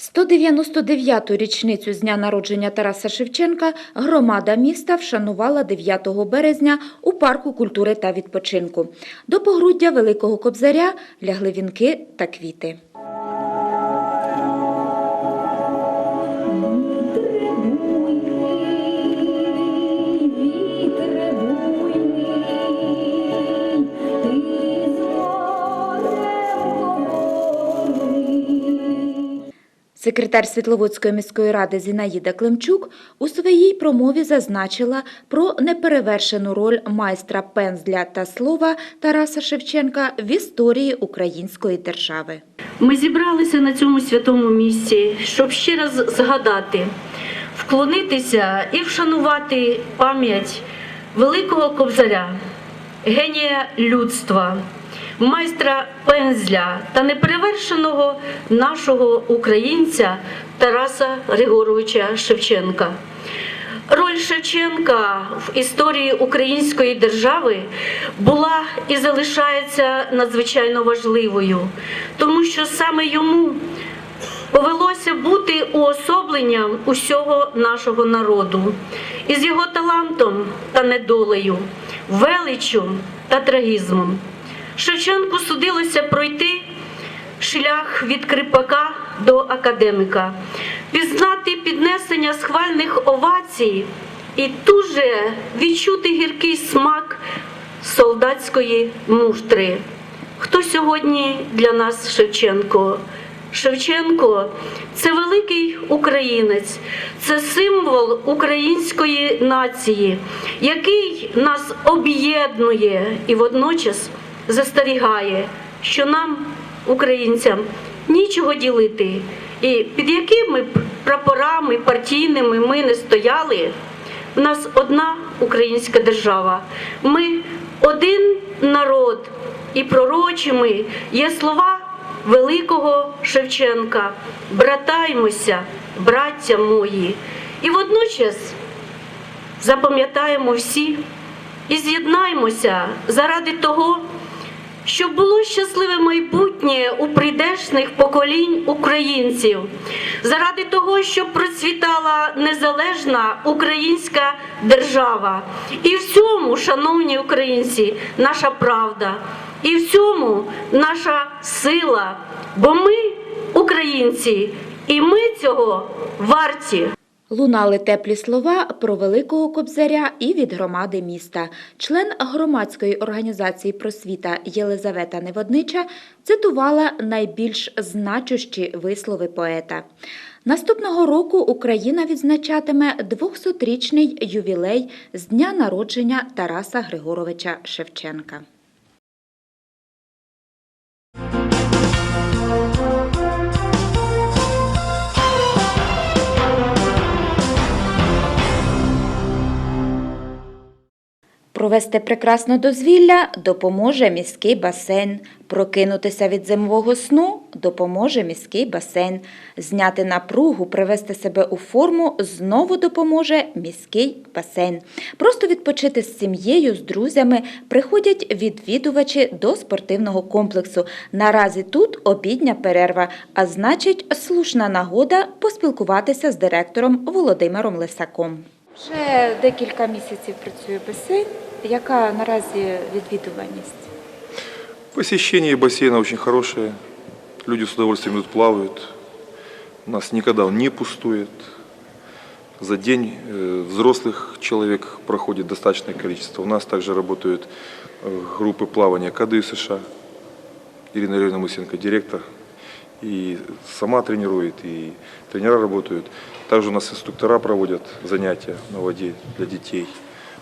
199-ту річницю з дня народження Тараса Шевченка громада міста вшанувала 9 березня у парку культури та відпочинку. До погруддя Великого Кобзаря лягли вінки та квіти. Секретар Світловодської міської ради Зінаїда Климчук у своїй промові зазначила про неперевершену роль майстра пензля та слова Тараса Шевченка в історії української держави. Ми зібралися на цьому святому місці, щоб ще раз згадати, вклонитися і вшанувати пам'ять великого кобзаря, генія людства, майстра пензля та неперевершеного нашого українця Тараса Григоровича Шевченка. Роль Шевченка в історії української держави була і залишається надзвичайно важливою, тому що саме йому повелося бути уособленням усього нашого народу, із його талантом та недолею, величчю та трагізмом. Шевченку судилося пройти шлях від кріпака до академіка, пізнати піднесення схвальних овацій і дуже відчути гіркий смак солдатської муштри. Хто сьогодні для нас Шевченко? Шевченко це великий українець, це символ української нації, який нас об'єднує і водночас застерігає, що нам, українцям, нічого ділити. І під якими б прапорами партійними ми не стояли, в нас одна українська держава. Ми один народ, і пророчими є слова великого Шевченка. Братаймося, браття мої. І водночас запам'ятаємо всі і з'єднаймося заради того, щоб було щасливе майбутнє у прийдешних поколінь українців, заради того, щоб процвітала незалежна українська держава. І в цьому, шановні українці, наша правда, і в цьому наша сила. Бо ми українці, і ми цього варті. Лунали теплі слова про великого кобзаря і від громади міста. Член громадської організації просвіта Єлизавета Неводнича цитувала найбільш значущі вислови поета. Наступного року Україна відзначатиме 200-річний ювілей з дня народження Тараса Григоровича Шевченка. Провести прекрасне дозвілля допоможе міський басейн. Прокинутися від зимового сну допоможе міський басейн. Зняти напругу, привести себе у форму знову допоможе міський басейн. Просто відпочити з сім'єю, з друзями приходять відвідувачі до спортивного комплексу. Наразі тут обідня перерва, а значить, слушна нагода поспілкуватися з директором Володимиром Лисаком. Вже декілька місяців працює басейн. Яка наразі відвідуваність? Посещение бассейна очень хорошее. Люди с удовольствием тут плавают. У нас никогда он не пустует. За день э, взрослых человек проходит достаточное количество. У нас также работают э, группы плавания КДЮ США. Ирина Юрьевна Мысенко, директор. И сама тренирует, и тренера работают. Также у нас инструктора проводят занятия на воде для детей.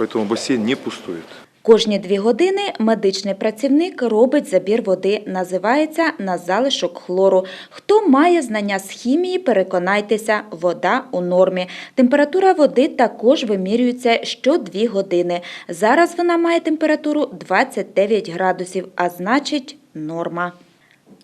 Поэтому бассейн не пустует. Кожні дві години медичний працівник робить забір води, називається на залишок хлору. Хто має знання з хімії, переконайтеся, вода у нормі. Температура води також вимірюється що дві години. Зараз вона має температуру 29 градусів, а значить норма.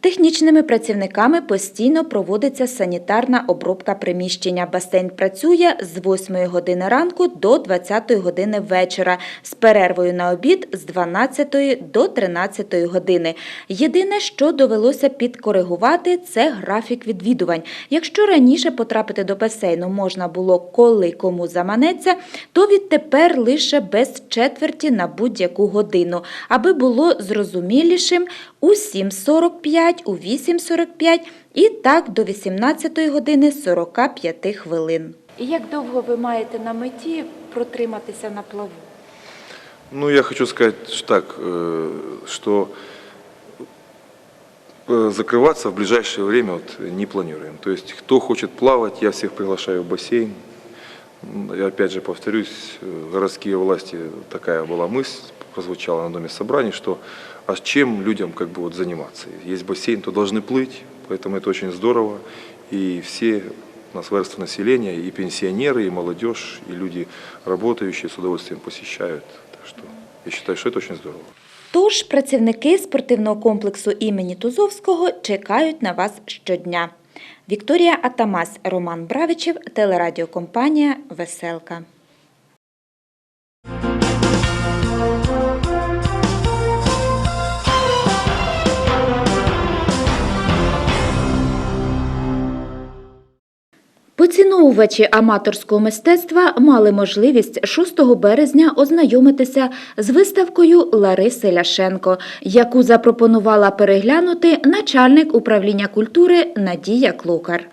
Технічними працівниками постійно проводиться санітарна обробка приміщення. Басейн працює з 8 години ранку до 20 години вечора з перервою на обід з 12 до 13 години. Єдине, що довелося підкоригувати, це графік відвідувань. Якщо раніше потрапити до басейну можна було коли кому заманеться, то відтепер лише без четверті на будь-яку годину, аби було зрозумілішим у 7.45, у 8.45 і так до 18 години 45 хвилин. І як довго ви маєте на меті протриматися на плаву? Ну, я хочу сказать ш- так, э, что э, закрываться в ближайшее время вот не планируем. То есть, кто хочет плавать, я всех приглашаю в бассейн. М, И опять же повторюсь, э, городские власти, такая была мысль, прозвучала на Доме собраний, что а чем людям как бы вот заниматься? Есть бассейн, то должны плыть, поэтому это очень здорово. И все у нас верства населения, и пенсионеры, и молодежь, и люди работающие с удовольствием посещают. Так что я считаю, что это очень здорово. Тож працівники спортивного комплексу імені Тузовського чекають на вас щодня. Вікторія Атамась, Роман Бравичев, телерадіокомпанія Веселка. Поціновувачі аматорського мистецтва мали можливість 6 березня ознайомитися з виставкою Лариси Ляшенко, яку запропонувала переглянути начальник управління культури Надія Клокар.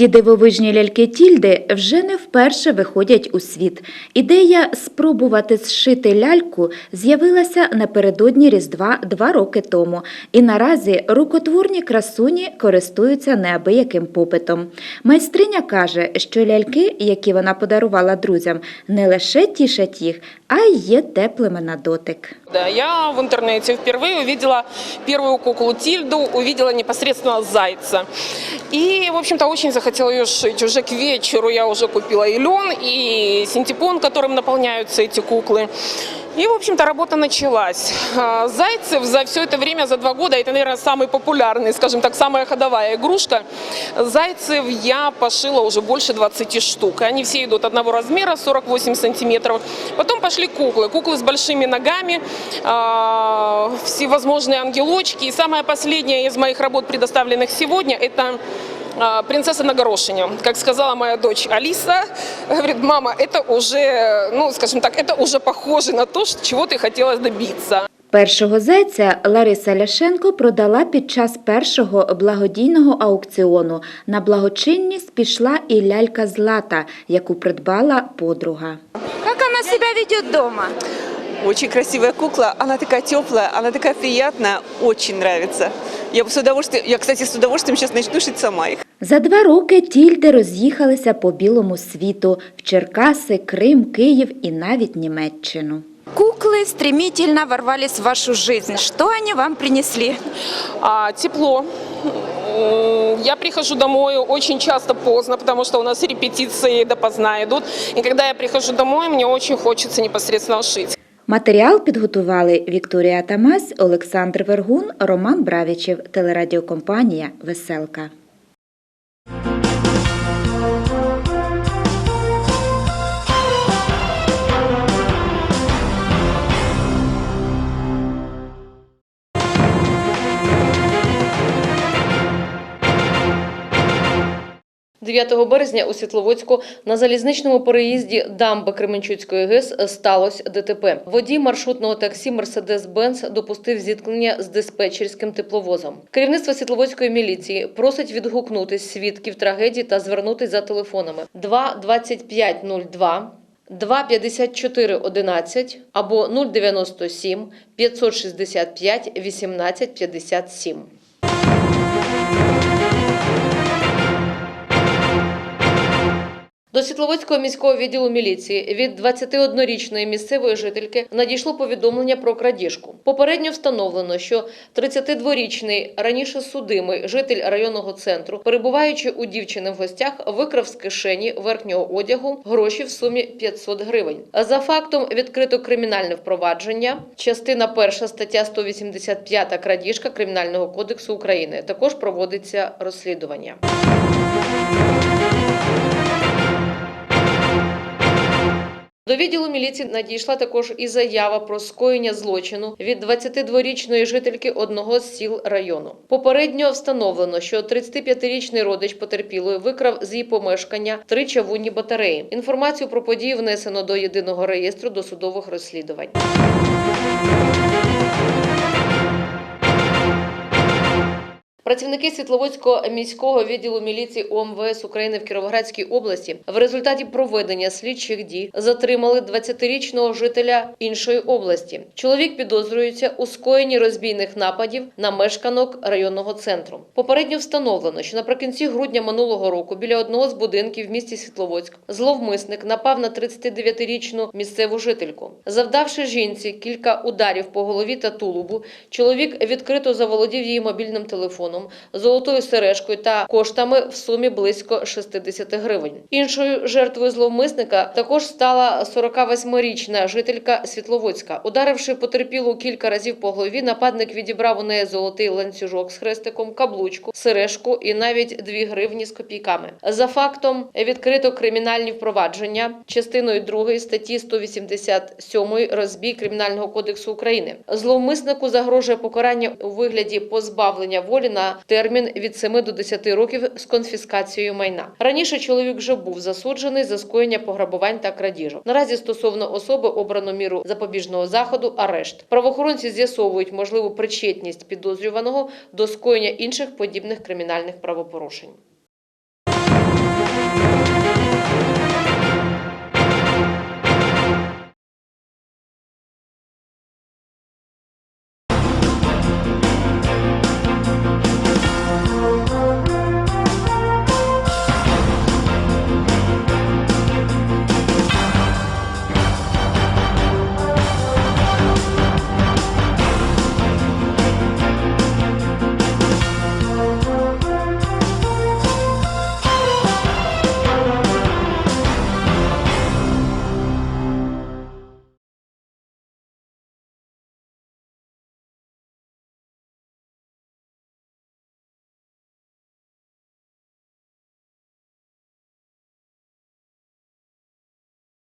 Ці дивовижні ляльки Тільди вже не вперше виходять у світ. Ідея спробувати зшити ляльку з'явилася напередодні Різдва два роки тому. І наразі рукотворні красуні користуються неабияким попитом. Майстриня каже, що ляльки, які вона подарувала друзям, не лише тішать їх, а й є теплими на дотик. Я в интернете впервые увидела первую куклу Тильду, увидела непосредственно зайца. И, в общем-то, очень захотела ее сшить. Уже к вечеру я уже купила и лен, и синтепон, которым наполняются эти куклы. И, в общем-то, работа началась. А, Зайцев за все это время, за два года, это, наверное, самый популярный, скажем так, самая ходовая игрушка. Зайцев я пошила уже больше 20 штук. Они все идут одного размера, 48 сантиметров. Потом пошли куклы. Куклы с большими ногами, а, всевозможные ангелочки. И самая последняя из моих работ, предоставленных сегодня, это принцесса на горошине. Как сказала моя дочь Алиса, говорит, мама, это уже, ну, скажем так, это уже похоже на то, что- чего ты хотела добиться. Першого зайця Лариса Ляшенко продала під час першого благодійного аукціону. На благочинність пішла і лялька Злата, яку придбала подруга. Как она себя ведет дома? Очень красивая кукла, она такая теплая, она такая приятная, очень нравится. Я с удовольствием, я, кстати, с удовольствием сейчас начну шить сама их. За два роки тільди роз'їхалися по білому світу в Черкаси, Крим, Київ і навіть Німеччину. Куклы стремительно ворвались в вашу жизнь. Что они вам принесли? А, тепло. Я прихожу домой очень часто поздно, потому что у нас репетиции допоздна идут. И когда я прихожу домой, мне очень хочется непосредственно шить. Матеріал підготували Вікторія Тамась, Олександр Вергун, Роман Бравічев, телерадіокомпанія Веселка. – 9 березня у Світловодську на залізничному переїзді дамби Кременчуцької ГЕС сталося ДТП. Водій маршрутного таксі Мерседес-Бенц допустив зіткнення з диспетчерським тепловозом. Керівництво Світловодської міліції просить відгукнутись свідків трагедії та звернутись за телефонами 2 2502 25411 або 097 565 1857. До Світловодського міського відділу міліції від 21-річної місцевої жительки надійшло повідомлення про крадіжку. Попередньо встановлено, що 32-річний раніше судимий житель районного центру, перебуваючи у дівчини в гостях, викрав з кишені верхнього одягу гроші в сумі 500 гривень. За фактом відкрито кримінальне впровадження. Частина перша стаття 185 крадіжка Кримінального кодексу України. Також проводиться розслідування. До відділу міліції надійшла також і заява про скоєння злочину від 22-річної жительки одного з сіл району. Попередньо встановлено, що 35-річний родич потерпілої викрав з її помешкання три чавунні батареї. Інформацію про події внесено до єдиного реєстру досудових розслідувань. Працівники Світловодського міського відділу міліції ОМВС України в Кіровоградській області в результаті проведення слідчих дій затримали 20-річного жителя іншої області. Чоловік підозрюється у скоєнні розбійних нападів на мешканок районного центру. Попередньо встановлено, що наприкінці грудня минулого року біля одного з будинків в місті Світловодськ зловмисник напав на 39-річну місцеву жительку. Завдавши жінці кілька ударів по голові та тулубу, чоловік відкрито заволодів її мобільним телефоном, золотою сережкою та коштами в сумі близько 60 гривень. Іншою жертвою зловмисника також стала 48-річна жителька Світловодська. Ударивши потерпілу кілька разів по голові, нападник відібрав у неї золотий ланцюжок з хрестиком, каблучку, сережку і навіть 2 гривні з копійками. За фактом відкрито кримінальні впровадження частиною 2 статті 187 розбій Кримінального кодексу України. Зловмиснику загрожує покарання у вигляді позбавлення волі термін від 7 до 10 років з конфіскацією майна. Раніше чоловік вже був засуджений за скоєння пограбувань та крадіжок. Наразі стосовно особи обрано міру запобіжного заходу арешт. Правоохоронці з'ясовують можливу причетність підозрюваного до скоєння інших подібних кримінальних правопорушень.